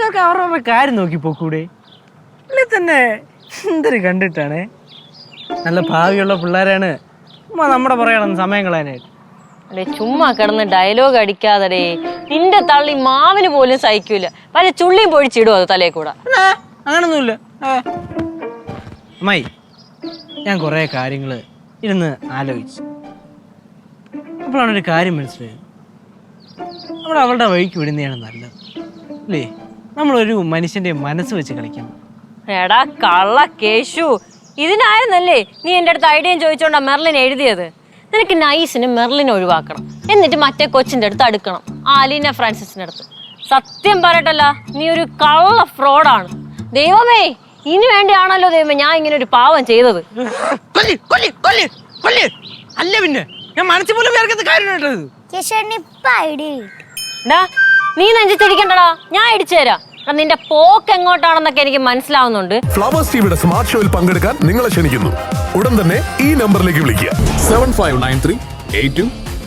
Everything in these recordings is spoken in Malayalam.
ആൾക്കാർക്ക് അവരവരുടെ കാര്യം നോക്കി പോക്കൂടെ അല്ലെ തന്നെ എന്തൊരു കണ്ടിട്ടാണ്? നല്ല ഭാവിയുള്ള പിള്ളേരാണ്. നമ്മുടെ പറയണം സമയം കളയാനായിട്ട്. അല്ലെ ചുമ്മാ കിടന്ന് ഡയലോഗ് അടിക്കാതെ നിന്റെ തള്ളി മാവിന് പോലും സഹിക്കൂല. പല ചുള്ളിയും പൊഴിച്ചിടും അത് തലേ കൂടെ? അങ്ങനൊന്നുമില്ല. അമ്മായി ഞാൻ കുറേ കാര്യങ്ങൾ ഇരുന്ന് ആലോചിച്ചു. അപ്പോഴാണ് ഒരു കാര്യം മനസ്സിലായത്. നമ്മൾ അവളുടെ വഴിക്ക് വിടുന്നതാണ് നല്ലത്. അല്ലേ? നമ്മളൊരു മനുഷ്യന്റെ മനസ്സ് വെച്ച് കളിക്കണം എടാ കള്ള കേശു. ഇതിനായിരുന്നല്ലേ നീ എന്റെ അടുത്ത് ഐഡിയയും ചോദിച്ചോണ്ടാ മെർലിൻ എഴുതിയത്? നിനക്ക് നൈസിന് മെർലിൻ ഒഴിവാക്കണം. എന്നിട്ട് മറ്റേ കൊച്ചിന്റെ അടുത്ത് അടുക്കണം. ആലീന ഫ്രാൻസിസിന്റെ ഫ്രാൻസിസിന്റെ അടുത്ത്. സത്യം പറയട്ടല്ല നീ ഒരു കള്ള ഫ്രോഡാണ്. ദൈവമേ ഇനി വേണ്ടിയാണല്ലോ ദൈവമേ ഞാൻ ഇങ്ങനെ ഒരു പാവം ചെയ്തത്. കൊല്ലി കൊല്ലി കൊല്ലി കൊല്ലി. അല്ല പിന്നെ ഞാൻ മനസ്സിൽ പോലും കാര്യം ഐഡിയ നീ നെഞ്ചിച്ചടിക്കണ്ടടാ ഞാൻ ഇടിച്ചു തരാം. നിന്റെ പോക്ക് എങ്ങോട്ടാണെന്നൊക്കെ എനിക്ക് മനസ്സിലാവുന്നുണ്ട്. ഫ്ലവേഴ്സ് ടിവിയുടെ സ്മാർട്ട് ഷോയിൽ പങ്കെടുക്കാൻ നിങ്ങളെ ക്ഷണിക്കുന്നു. ഉടൻ തന്നെ ഈ നമ്പറിലേക്ക് വിളിക്കുക. Seven five nine three eight two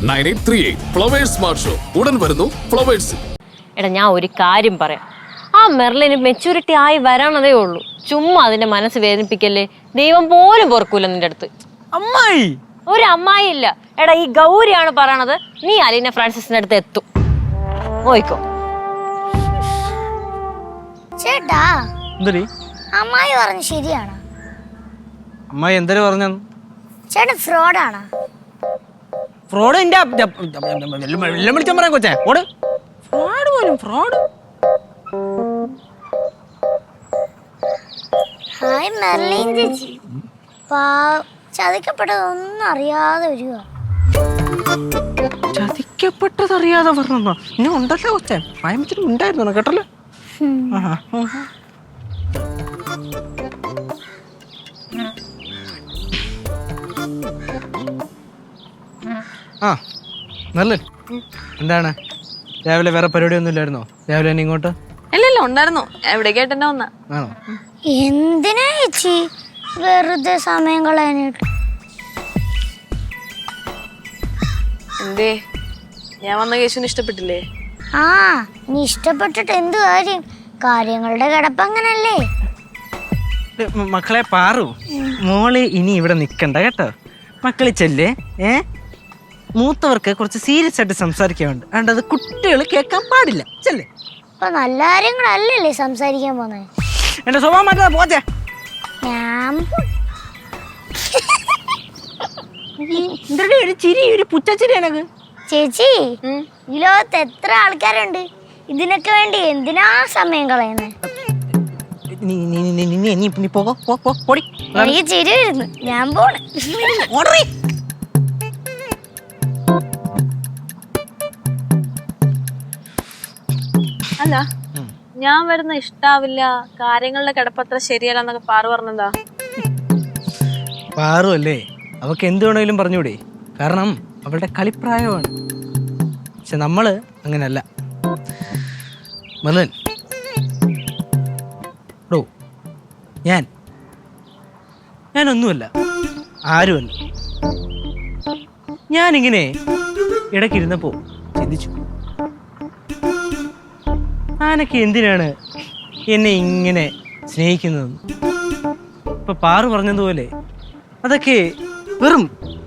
nine eight three eight. Flowers smart show. ഉടൻ വരുന്നു ഫ്ലവേഴ്സ്. എടാ ഞാൻ ഒരു കാര്യം പറയാം. ആ മെർലിന് മെച്ചൂരിറ്റി ആയി വരണതേ ഉള്ളൂ. ചുമ്മാ അതിന്റെ മനസ്സ് വേദനിപ്പിക്കല്ലേ? ദൈവം പോലും പൊറക്കൂല നിന്റെ അടുത്ത്. അമ്മായി! ഒരു അമ്മായി ഇല്ല. എടാ ഈ ഗൗരിയാണ് പറയണത്. നീ അലീന ഫ്രാൻസിസിന്റെ അടുത്ത് എത്തും. നോയിക്കോ ചേട്ടാ എന്തടി? അമ്മായി പറഞ്ഞു ശരിയാണോ. അമ്മായി എന്തൊരു പറഞ്ഞു? ചേട്ടൻ ഫ്രോഡാണോ. ഫ്രോഡ് എന്റെ വെള്ളം വിളിച്ചാൽ പറയാൻ കൊച്ചേ. ഓട്. ഫ്രോഡ് പോലും ഫ്രോഡ്. ഹായ് മെർലിൻ ചേച്ചി പാ ചതിക്കപ്പെട്ടതൊന്നും അറിയാതെ വരിക. ചതിക്കപ്പെട്ടതറിയാതെ പറഞ്ഞോ ഇനി ഉണ്ടല്ലോ കൊച്ചേ. ഭയങ്കര ഉണ്ടായിരുന്നു കേട്ടല്ലോ. ആ നല്ല? എന്താണ്? രാവിലെ വേറെ പരിപാടി ഒന്നും ഇല്ലായിരുന്നോ? രാവിലെ തന്നെ ഇങ്ങോട്ട്? ഇല്ലല്ല ഉണ്ടായിരുന്നു. എവിടെ തന്നെ വന്ന? ആണോ? എന്തിനാ ചേച്ചി? വെറുതെ സമയം കളയാനായിട്ട്. എന്തേ? ഞാൻ വന്ന കേശുവിന് ഇഷ്ടപ്പെട്ടില്ലേ? ആ നീ ഇഷ്ടപ്പെട്ടിട്ട് എന്ത് കാര്യം? കാര്യങ്ങളുടെ കിടപ്പങ്ങനല്ലേ അങ്ങനല്ലേ? മക്കളെ പാറു. മോൾ ഇനി ഇവിടെ നിക്കണ്ട കേട്ടോ. മക്കളി ചെല്ലേ? ഏ? മൂത്തവർക്ക് കുറച്ച് സീരിയസ് ആയിട്ട് സംസാരിക്കാനുണ്ട്. അതുകൊണ്ട് അത് കുട്ടികൾ കേൾക്കാൻ പാടില്ല. ചെല്ലേ? അപ്പൊ നല്ല കാര്യങ്ങളല്ലേ സംസാരിക്കാൻ പോന്നെ? എന്റെ സ്വഭാവം പോച്ചേ ഞാൻ എന്തൊരു ഒരു ചിരി ഒരു പുച്ചച്ചിരി എനക്ക്? ചേച്ചി ഈ ലോകത്ത് എത്ര ആൾക്കാരുണ്ട്? ഇതിനൊക്കെ വേണ്ടി എന്തിനാ സമയം കളയുന്നത് എനിക്ക് ചിരി വരുന്നു ഞാൻ പോണ്. അല്ല ഞാൻ വരുന്ന ഇഷ്ടാവില്ല. കാര്യങ്ങളുടെ കിടപ്പത്ര ശരിയല്ല എന്നൊക്കെ പാറു പറഞ്ഞെന്താ? പാറു അല്ലേ? അവക്ക് എന്ത് വേണമെങ്കിലും പറഞ്ഞൂടെ കാരണം അവളുടെ കളിപ്രായമാണ്. പക്ഷെ നമ്മൾ അങ്ങനല്ല മലൻ. ഡോ ഞാൻ. ഞാനൊന്നുമല്ല ആരുമല്ല. ഞാനിങ്ങനെ ഇടയ്ക്കിരുന്നപ്പോ ചിന്തിച്ചു. ആനക്ക് എന്തിനാണ് എന്നെ ഇങ്ങനെ സ്നേഹിക്കുന്നതെന്ന്? ഇപ്പൊ പാറു പറഞ്ഞതുപോലെ അതൊക്കെ വെറും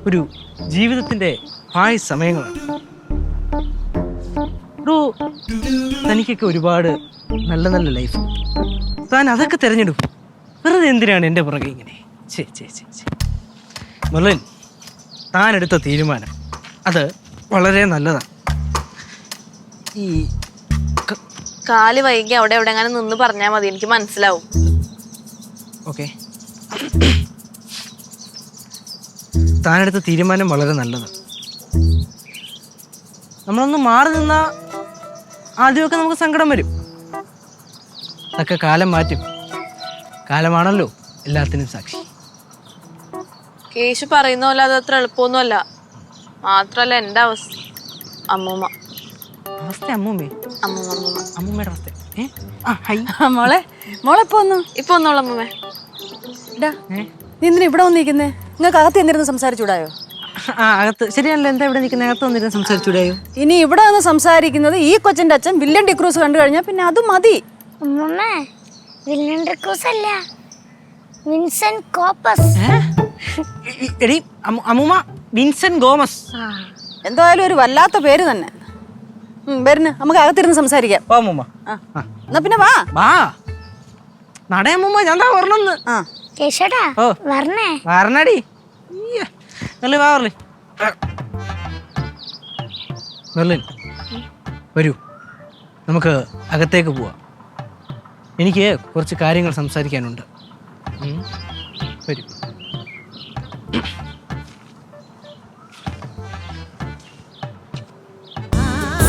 ഒരു ജീവിതത്തിന്റെ ഹായ് സമയങ്ങളാണ് തനിക്കൊക്കെ ഒരുപാട് നല്ല നല്ല ലൈഫ് താൻ അതൊക്കെ തിരഞ്ഞെടുക്കും. വെറുതെ എന്തിനാണ് എന്റെ പുറകെ ഇങ്ങനെ? ചേ ചേ ചേ ചേ മുരളൻ താൻ എടുത്ത തീരുമാനം. അത് വളരെ നല്ലതാണ്. ഈ കാൽ വൈകി അവിടെ എവിടെ അങ്ങനെ നിന്ന് പറഞ്ഞാൽ മതി. എനിക്ക് മനസ്സിലാവും. ഓക്കെ. താനെടുത്ത തീരുമാനം വളരെ നല്ലതാണ്. നമ്മളൊന്ന് മാറി നിന്ന ആദ്യമൊക്കെ നമുക്ക് സങ്കടം വരും. അതൊക്കെ കാലം മാറ്റും. കാലമാണല്ലോ എല്ലാത്തിനും സാക്ഷി. കേശു പറയുന്ന പോലെ അത് അത്ര എളുപ്പമൊന്നുമല്ല. മാത്രല്ല എന്റെ അവസ്ഥ. അമ്മൂമ്മ. അവസ്ഥ അമ്മൂമ്മേ? അമ്മൂമ്മ അമ്മൂമ്മ. അമ്മൂമ്മയുടെ അവസ്ഥ. ഏ? ആ ഹൈ. മോളെ. ഇപ്പൊ അമ്മൂമ്മേ. നീ എന്തിനാ ഇവിടെ വന്നിരിക്കുന്നേ? നിങ്ങൾക്ക് അകത്ത് എന്തിരുന്ന് സംസാരിച്ചൂടായോ ആ അകത്ത്. ശരിയല്ല എന്താ ഇവിടെ നിൽക്കുന്ന? അകത്ത് വന്നിരുന്ന് സംസാരിച്ചൂടെയോ ഇനി ഇവിടെ നിന്ന് സംസാരിക്കുന്നത് ഈ കൊച്ചിന്റെ അച്ഛൻ വില്യം ഡിക്രൂസ് കണ്ടു കഴിഞ്ഞാൽ പിന്നെ അത് മതി. അമ്മമ്മേ അല്ല. വിൻസെന്റ് കോപ്പസ്. എടി അമ്മൂമ്മ വിൻസെന്റ് ഗോമസ്. എന്തായാലും ഒരു വല്ലാത്ത പേര് തന്നെ. വരുന്നു നമുക്ക് അകത്തിരുന്ന് സംസാരിക്കാം. ഓ അമ്മൂമ്മ ആ എന്നാ പിന്നെ വാ. വാ. നട അമ്മൂമ്മ ഞാൻ എന്താ ആ. കേശടാ. വരണേ. വരണടി. മെർലിൻ വാ മെർലിൻ മെർലിൻ വരൂ. നമുക്ക് അകത്തേക്ക് പോവാം. എനിക്ക് കുറച്ച് കാര്യങ്ങൾ സംസാരിക്കാനുണ്ട്. വരൂ.